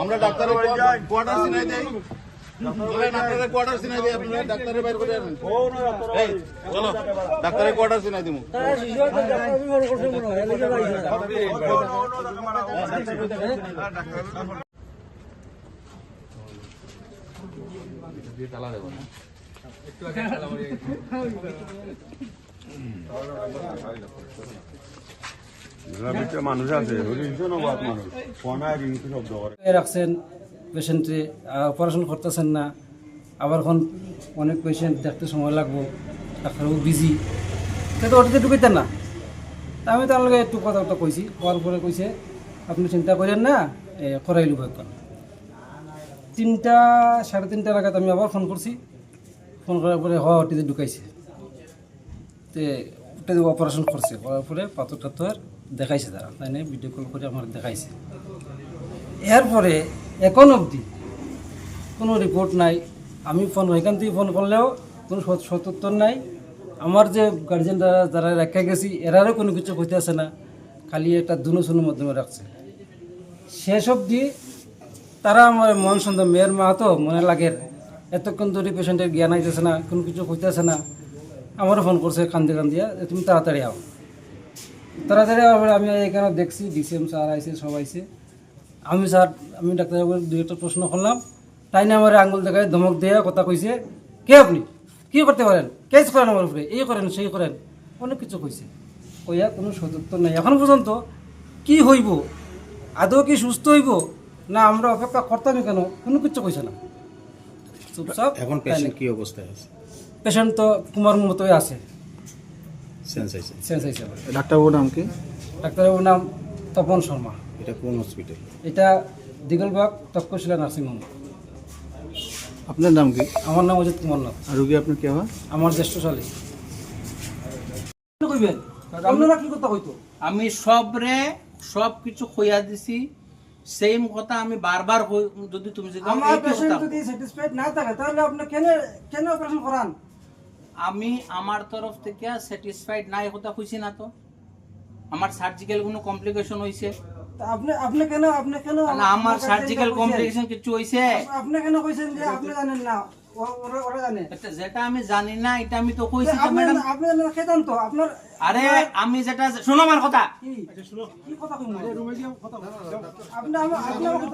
আমরা ডাক্তারের quarter Sinai দেই। বলেন আপনাদের কোয়ার্টার সিনাই দেই আপনারা ডাক্তারের বাইরে করে আনেন এই চলো ডাক্তারের কোয়ার্টার সিনাই দিমু। মানুষ আছে হরিজনবাদ পেশেন্টে অপারেশন করতেছেন না। আবার এখন অনেক পেশেন্ট দেখতে সময় লাগবো ডাক্তারবাবু বিজি কিন্তু ওটাতে ঢুকাইতেন না। তা আমি তার লগে একটু কথা কথা কইছি হওয়ার পরে কইছে আপনি চিন্তা করেন না এ, করাই লুব একবার। তিনটা সাড়ে তিনটা নাগাদ আমি আবার ফোন করছি। ফোন করার পরে হ ওটিতে ঢুকাইছে। তে ওটাতে অপারেশন করছে, করার পরে পাথর টাথর দেখাইছে তারা। তাই না ভিডিও কল করে আমার দেখাইছে। এরপরে এখন অবধি কোনো রিপোর্ট নাই। আমি ফোন এখান থেকে ফোন করলেও কোনো সত- সত্যুত্তর নাই। আমার যে গার্জেন যারা রেখে গেছি, এরারও কোনো কিছু হইতে আসে না। খালি একটা দুনুসুনের মাধ্যমে রাখছে। শেষ অবধি তারা আমার মন সন্দেহ, মেয়ের মা তো মনে লাগে এতক্ষণ ধরে পেশেন্টের জ্ঞান আইতেছে না, কোনো কিছু হইতেছে না। আমারও ফোন করছে কান্দে কান্দিয়া তুমি তাড়াতাড়ি আও। তাড়াতাড়ি আবার আমি এখানে দেখছি ডিসিএম স্যার আইছে, সব আইছে। আমি স্যার, আমি ডাক্তারবাবুর দুই একটা প্রশ্ন করলাম। তাই না আমার আঙ্গুল দেখায় ধমক দিয়ে কথা কইছে। কে আপনি? কি করতে পারেন? কেস করেন আমার উপরে, এই করেন, সেই করেন। অনেক কিছু কইছে। কইয়া কোনো সদুত্তর নাই। এখন পর্যন্ত কি হইব? আদৌ কি সুস্থ হইব? না, আমরা অপেক্ষা করতামই কেন? কোনো কিছু কইছে না। চুপচাপ এখন পেশেন্ট কি অবস্থায় আছে? পেশেন্ট তো কুমার মতোই আছে। সেন্স হয়েছে। ডাক্তারবাবুর নাম কি? ডাক্তারবাবুর নাম তপন শর্মা। এটা কোন হসপিটাল এটা দিগলবাগ তক্ষশিলা নার্সিংহোম আপনার নাম কি? আমার নাম অজিত কুমার নাথ। আর রুগী আপনার কে আমার জ্যেষ্ঠ শালী। কইবেন? আপনারা কি কথা হইতো আমি সবরে সব কিছু কইয়া দিছি সেম কথা আমি বারবার যদি তুমি যদি আমার পেশেন্ট যদি স্যাটিসফাইড না থাকে তাহলে আপনি কেন কেন অপারেশন করান? আমি আমার তরফ থেকে স্যাটিসফাইড নাই কথা কইছি না তো। আমার সার্জিক্যাল কোনো কমপ্লিকেশন হইছে। আপনি আপনি কেন আপনি কেন আমার সার্জিক্যাল কমপ্লিকেশন কিছু হইছে আপনি কেন কইছেন যে আপনি জানেন না? ও- ওরা ওরা জানে। এটা যেটা আমি জানি না এটা আমি তো কইছি তো ম্যাডাম আপনি খেতাম তো আপনার আরে আমি যেটা শোনো আমার কথা। কি? কথা আপনি আমাকে